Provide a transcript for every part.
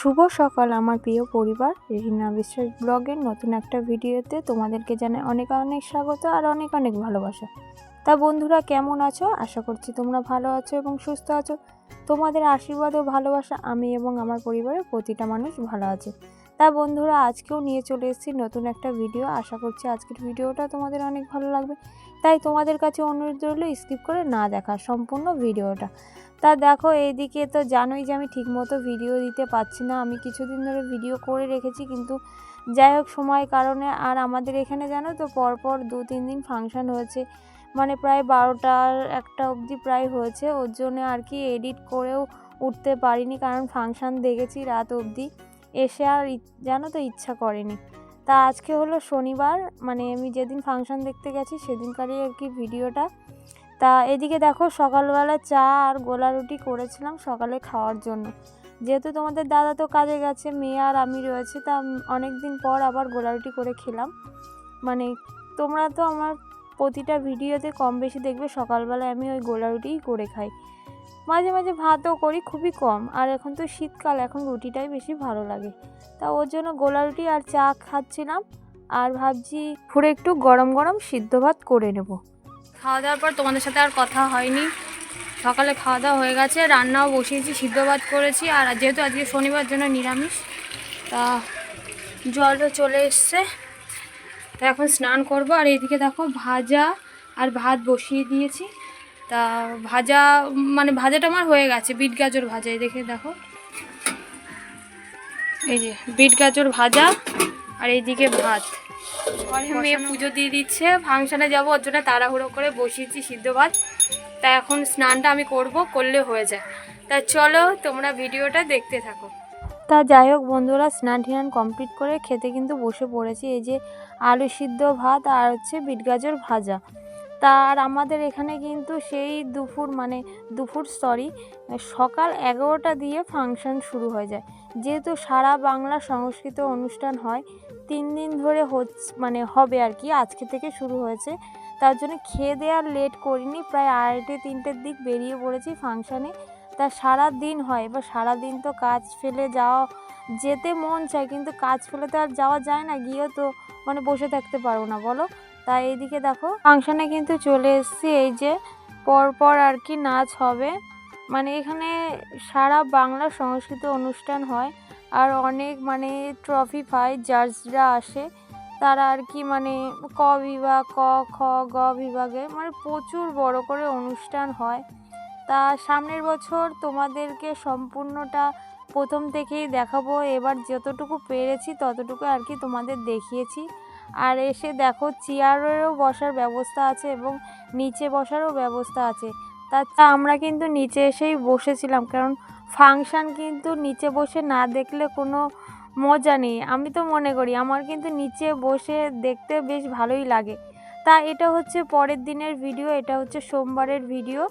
শুভ সকাল, আমার প্রিয় পরিবার। রিনা বিশ্বাস ব্লগের নতুন একটা ভিডিওতে তোমাদেরকে জানাই অনেক অনেক স্বাগত আর অনেক অনেক ভালোবাসা। তা বন্ধুরা, কেমন আছো? আশা করছি তোমরা ভালো আছো এবং সুস্থ আছো। তোমাদের আশীর্বাদ ও ভালোবাসা আমি এবং আমার পরিবারের প্রতিটা মানুষ ভালো আছে। তা বন্ধুরা, আজকেও নিয়ে চলে এসেছি নতুন একটা ভিডিও। আশা করছি আজকের ভিডিওটা তোমাদের অনেক ভালো লাগবে। তাই তোমাদের কাছে অনুরোধ রইল স্কিপ করে না দেখা সম্পূর্ণ ভিডিওটা। তা দেখো এইদিকে তো জানোই যে আমি ঠিকমতো ভিডিও দিতে পারছি না। আমি কিছুদিন ধরে ভিডিও করে রেখেছি কিন্তু যাই হোক সময় কারণে আর আমাদের এখানে জানো তো পরপর দু তিন দিন ফাংশন হয়েছে। মানে প্রায় বারোটার একটা অবধি প্রায় হয়েছে। ওর জন্য আর কি এডিট করেও উঠতে পারিনি কারণ ফাংশন দেখেছি রাত অবধি। এসে আর জানো তো ইচ্ছা করেনি। তা আজকে হলো শনিবার মানে আমি যেদিন ফাংশন দেখতে গেছি সেদিনকারই আর কি ভিডিওটা তা এদিকে দেখো সকালবেলা চা আর গোলা রুটি করেছিলাম সকালে খাওয়ার জন্য। যেহেতু তোমাদের দাদা তো কাজে গেছে, মেয়ে আর আমি রয়েছে, তা অনেক দিন পর আবার গোলা রুটি করে খেলাম। মানে তোমরা তো আমার প্রতিটা ভিডিওতে কম বেশি দেখবে, সকালবেলায় আমি ওই গোলা রুটিই করে খাই। মাঝে মাঝে ভাতও করি, খুবই কম। আর এখন তো শীতকাল, এখন রুটিটাই বেশি ভালো লাগে। তা ওর জন্য গোলা রুটি আর চা খাচ্ছিলাম আর ভাবছি পুরো একটু গরম গরম সিদ্ধ ভাত করে নেব। খাওয়া দাওয়ার পর তোমাদের সাথে আর কথা হয়নি। সকালে খাওয়া দাওয়া হয়ে গেছে, রান্নাও বসিয়েছি, সিদ্ধ ভাত করেছি আর যেহেতু আজকে শনিবার জন্য নিরামিষ, তা জলও চলে এসছে। তা এখন স্নান করব আর এইদিকে দেখো ভাজা আর ভাত বসিয়ে দিয়েছি। তা ভাজা মানে ভাজাটা আমার হয়ে গেছে বিট গাজর ভাজা এই দেখে দেখো। এই যে বিট গাজর ভাজা আর এইদিকে ভাত। ঘরে মেয়ে পুজো দিয়ে দিচ্ছে ফাংশনে যাব ওর জন্য তাড়াহুড়ো করে বসিয়েছি সিদ্ধ ভাত। তা এখন স্নানটা আমি করব করলে হয়ে যায়। তা চলো তোমরা ভিডিওটা দেখতে থাকো। তা যাই হোক বন্ধুরা স্নান টান কমপ্লিট করে খেতে কিন্তু বসে পড়েছি। এই যে আলু সিদ্ধ ভাত আর হচ্ছে বিট গাজর ভাজা। তার আমাদের এখানে কিন্তু সেই দুপুর মানে দুপুর সরি সকাল এগারোটা দিয়ে ফাংশন শুরু হয়ে যায়। যেহেতু সারা বাংলা সংস্কৃত অনুষ্ঠান হয়, তিন দিন ধরে হচ্ছে মানে হবে আর কি, আজকে থেকে শুরু হয়েছে। তার জন্য খেয়ে দেওয়ার লেট করিনি, প্রায় আড়াইটে, তিনটের দিক বেরিয়ে পড়েছি ফাংশানে তা সারা দিন হয়, এবার সারা দিন তো কাজ ফেলে যাওয়া, যেতে মন চায়, কিন্তু কাজ ফেলে তো আর যাওয়া যায় না, গিয়েও তো মানে বসে থাকতে পারব না, বলো? তাই এইদিকে দেখো, ফাংশানে কিন্তু চলে এসেছি এই যে পরপর আর কি নাচ হবে। মানে এখানে সারা বাংলা সংস্কৃত অনুষ্ঠান হয় আর অনেক মানে ট্রফি পায় জাজরা আসে। তারা আর কি মানে ক বিভাগ, ক, খ, গ বিভাগে মানে প্রচুর বড় করে অনুষ্ঠান হয়। তা সামনের বছর তোমাদেরকে সম্পূর্ণটা প্রথম থেকেই দেখাবো। এবার যতটুকু পেরেছি ততটুকু আর কি তোমাদের দেখিয়েছি। আর এসে দেখো চেয়ারেরও বসার ব্যবস্থা আছে এবং নিচে বসারও ব্যবস্থা আছে। তা তা আমরা কিন্তু নিচে এসেই বসেছিলাম, কারণ ফাংশান কিন্তু নিচে বসে না দেখলে কোনো মজা নেই। আমি তো মনে করি, আমার কিন্তু নিচে বসে দেখতে বেশ ভালোই লাগে। তা এটা হচ্ছে পরের দিনের ভিডিও, এটা হচ্ছে সোমবারের ভিডিও।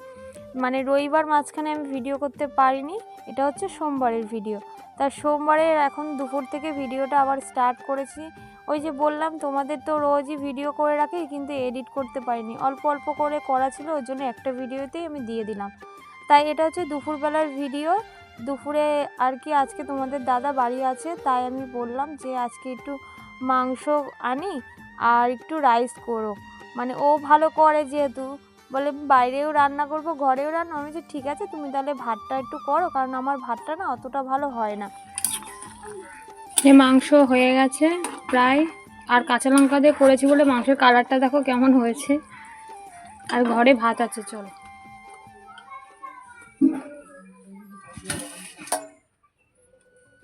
মানে রবিবার মাঝখানে আমি ভিডিও করতে পারিনি, এটা হচ্ছে সোমবারের ভিডিও তা সোমবারের এখন দুপুর থেকে ভিডিওটা আবার স্টার্ট করেছি। ওই যে বললাম, তোমাদের তো রোজই ভিডিও করে রাখি, কিন্তু এডিট করতে পারিনি। অল্প অল্প করে করা ছিল, ওই জন্য একটা ভিডিওতেই আমি দিয়ে দিলাম। তাই এটা হচ্ছে দুপুরবেলার ভিডিও দুপুরে আর কি আজকে তোমাদের দাদা বাড়ি আছে, তাই আমি বললাম যে আজকে একটু মাংস আনি আর একটু রাইস করো। মানে ও ভালো করে যেহেতু বলে, বাইরেও রান্না করব, ঘরেও রান্না? আমি যে ঠিক আছে, তুমি তাহলে ভাতটা একটু করো, কারণ আমার ভাতটা না অতটা ভালো হয় না। এই মাংস হয়ে গেছে প্রায়। আর কাঁচা লঙ্কা দিয়ে করেছি বলে মাংসের কালারটা দেখো কেমন হয়েছে। আর ঘরে ভাত আছে, চলো।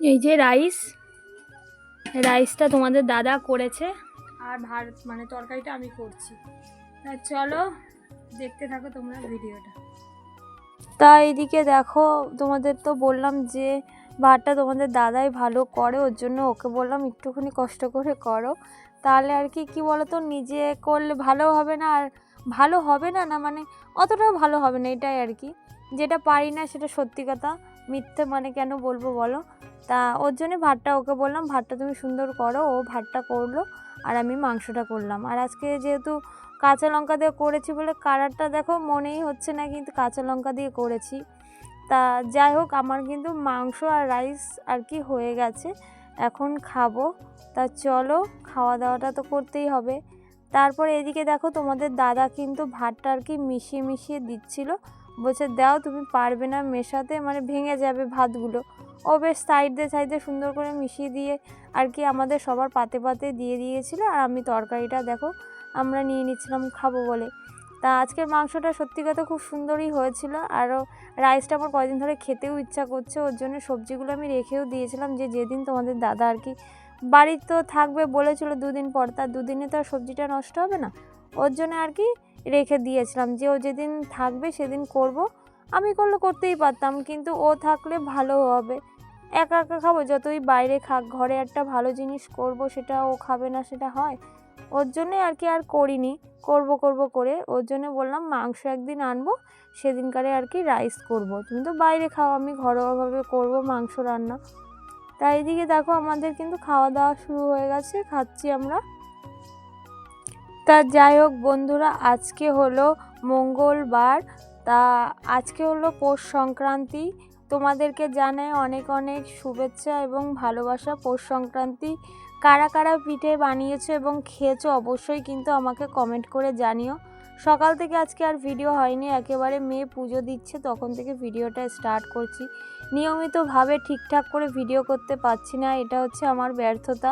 এই যে রাইস, রাইসটা তোমাদের দাদা করেছে। আর ভাত মানে তরকারিটা আমি করছি। চলো দেখতে থাকো তোমরা ভিডিওটা। তা এইদিকে দেখো, তোমাদের তো বললাম যে ভাতটা তোমাদের দাদাই ভালো করে, ওর জন্য ওকে বললাম একটুখানি কষ্ট করে করো। তাহলে আর কি কি বলো তো নিজে করলে ভালো হবে না, আর ভালো হবে না না মানে অতটাও ভালো হবে না, এটাই আর কি। যেটা পারি না সেটা সত্যি কথা, মিথ্যে মানে কেন বলব বলো? তা ওর জন্য ভাতটা ওকে বললাম, ভাতটা তুমি সুন্দর করো, ও ভাতটা করল, আর আমি মাংসটা করলাম। আর আজকে যেহেতু কাঁচা লঙ্কা দিয়ে করেছি বলে কালারটা দেখো মনেই হচ্ছে না কিন্তু কাঁচা লঙ্কা দিয়ে করেছি। তা যাই হোক, আমার কিন্তু মাংস আর রাইস আর কি হয়ে গেছে, এখন খাব। তা চলো, খাওয়া দাওয়াটা তো করতেই হবে। তারপর এদিকে দেখো তোমাদের দাদা কিন্তু ভাতটা আর কি মিশিয়ে মিশিয়ে দিচ্ছিল। বলছে, দাও, তুমি পারবে না মেশাতে মানে ভেঙে যাবে ভাতগুলো। ও বেশ সাইড দিয়ে সাইড দিয়ে সুন্দর করে মিশিয়ে দিয়ে আর কি আমাদের সবার পাতে পাতে দিয়ে দিয়েছিল। আর আমি তরকারিটা দেখো আমরা নিয়ে নিচ্ছিলাম, খাব বলে। তা আজকের মাংসটা সত্যি কথা খুব সুন্দরই হয়েছিল। আরও রাইসটা আমার কয়দিন ধরে খেতেও ইচ্ছা করছে, ওর জন্য সবজিগুলো আমি রেখেও দিয়েছিলাম যে যেদিন তোমাদের দাদা আর কি বাড়ির তো থাকবে বলেছিল দুদিন পর তার দুদিনে তো আর সবজিটা নষ্ট হবে না। ওর জন্য আর কি রেখে দিয়েছিলাম যে ও যেদিন থাকবে সেদিন করব। আমি করলে করতেই পারতাম, কিন্তু ও থাকলে ভালো হবে। একা একা খাব, যতই বাইরে খাক, ঘরে একটা ভালো জিনিস করব, সেটা ও খাবে না, সেটা হয়। ওর জন্যই আর কি আর করিনি। করব করব করে ওর জন্য বললাম, মাংস একদিন আনব, সেদিনকারে আর কি রাইস করব। তুমি তো বাইরে খাও, আমি ঘরোয়াভাবে করব মাংস রান্না। তাই এদিকে দেখো আমাদের কিন্তু খাওয়া দাওয়া শুরু হয়ে গেছে, খাচ্ছি আমরা। তা যাই হোক বন্ধুরা, আজকে হলো মঙ্গলবার। তা আজকে হলো পৌষ সংক্রান্তি। তোমাদেরকে জানাই অনেক অনেক শুভেচ্ছা এবং ভালোবাসা। পৌষ সংক্রান্তি কারা কারা পিঠে বানিয়েছো এবং খেয়েছো অবশ্যই কিন্তু আমাকে কমেন্ট করে জানিও। সকাল থেকে আজকে আর ভিডিও হয়নি, একেবারে মেয়ে পুজো দিচ্ছে, তখন থেকে ভিডিওটা স্টার্ট করছি। নিয়মিতভাবে ঠিকঠাক করে ভিডিও করতে পারছি না, এটা হচ্ছে আমার ব্যর্থতা।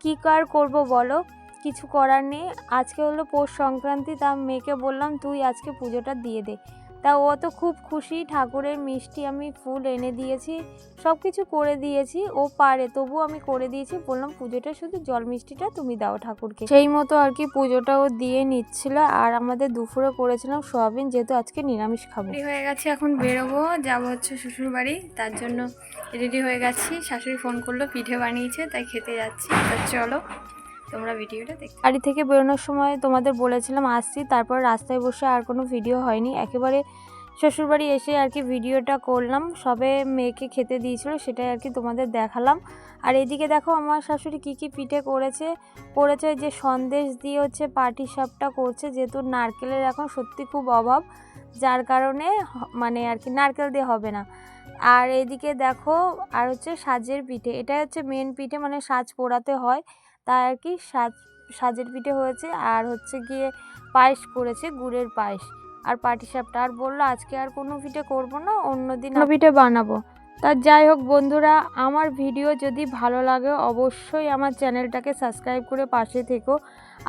কী কার করব বলো? কিছু করার নেই। আজকে হলো পৌষ সংক্রান্তি, তা মেয়েকে বললাম, তুই আজকে পুজোটা দিয়ে দে। তা ও তো খুব খুশি, ঠাকুরের মিষ্টি আমি ফুল এনে দিয়েছি সব কিছু করে দিয়েছি, ও পারে তবু আমি করে দিয়েছি, বললাম পুজোটা শুধু জল মিষ্টিটা তুমি দাও ঠাকুরকে। সেই মতো আর কি পুজোটা ও দিয়ে নিচ্ছিল, আর আমাদের দুপুরে করেছিলাম সোয়াবিন, যেহেতু আজকে নিরামিষ খাব। হয়ে গেছে, এখন বেরোবো, যাব হচ্ছে শ্বশুর বাড়ি তার জন্য রেডি হয়ে গেছি, শাশুড়ি ফোন করল, পিঠে বানিয়েছে, তাই খেতে যাচ্ছি, তা চলো। তোমরা ভিডিওটা দেখতে বাড়ি থেকে বেরোনোর সময় তোমাদের বলেছিলাম, আসছি। তারপর রাস্তায় বসে আর কোনো ভিডিও হয়নি। একেবারে শ্বশুরবাড়ি এসে আর কি ভিডিওটা করলাম। সবে মেয়েকে খেতে দিয়েছিল, সেটাই আর কি তোমাদের দেখালাম। আর এদিকে দেখো, আমার শাশুড়ি কী কী পিঠে করেছে। করেছে যে সন্দেশ দিয়ে হচ্ছে পাটি সাপটা করছে, যেহেতু নারকেলের এখন সত্যি খুব অভাব। যার কারণে মানে আর কি নারকেল দিয়ে হবে না। আর এদিকে দেখো, আর হচ্ছে সাজের পিঠে। এটাই হচ্ছে মেন পিঠে মানে সাজ পোড়াতে হয়। তাই আর কি সাজ সাজের পিঠে হয়েছে আর হচ্ছে গিয়ে পায়েস করেছে গুড়ের পায়েস। আর পাটিসাপটা আর বলল আজকে আর কোনো পিঠে করব না অন্য দিন পিঠে বানাবো। তা যাই হোক বন্ধুরা আমার ভিডিও যদি ভালো লাগে অবশ্যই আমার চ্যানেলটাকে সাবস্ক্রাইব করে পাশে থেকো।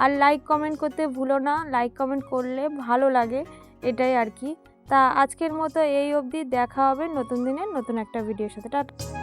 আর লাইক কমেন্ট করতে ভুলো না লাইক কমেন্ট করলে ভালো লাগে এটাই আর কি। তা আজকের মতো এই অবধি দেখা হবে নতুন দিনের নতুন একটা ভিডিওর সাথে। টাটা।